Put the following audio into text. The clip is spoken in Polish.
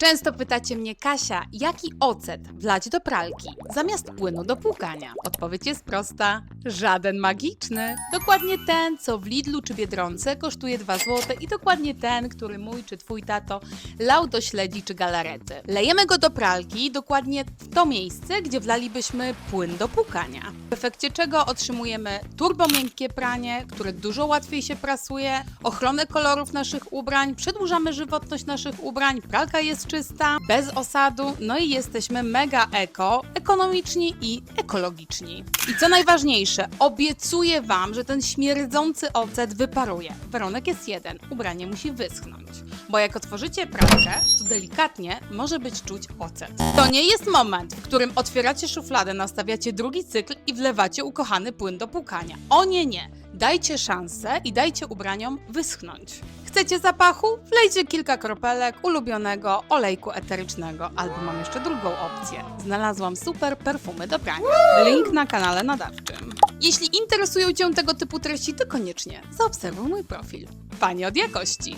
Często pytacie mnie, Kasia, jaki ocet wlać do pralki zamiast płynu do płukania? Odpowiedź jest prosta. Żaden magiczny. Dokładnie ten, co w Lidlu czy Biedronce kosztuje 2 zł i dokładnie ten, który mój czy twój tato lał do śledzi czy galarety. Lejemy go do pralki dokładnie w to miejsce, gdzie wlalibyśmy płyn do płukania. W efekcie czego otrzymujemy turbo miękkie pranie, które dużo łatwiej się prasuje, ochronę kolorów naszych ubrań, przedłużamy żywotność naszych ubrań, pralka jest czysta, bez osadu, no i jesteśmy mega eko, ekonomiczni i ekologiczni. I co najważniejsze, obiecuję Wam, że ten śmierdzący ocet wyparuje. Warunek jest jeden, ubranie musi wyschnąć. Bo jak otworzycie pralkę, to delikatnie może być czuć ocet. To nie jest moment, w którym otwieracie szufladę, nastawiacie drugi cykl i wlewacie ukochany płyn do płukania. O nie, nie. Dajcie szansę i dajcie ubraniom wyschnąć. Chcecie zapachu? Wlejcie kilka kropelek ulubionego olejku eterycznego, albo mam jeszcze drugą opcję. Znalazłam super perfumy do prania. Link na kanale nadawczym. Jeśli interesują Cię tego typu treści, to koniecznie zaobserwuj mój profil. Panie od jakości.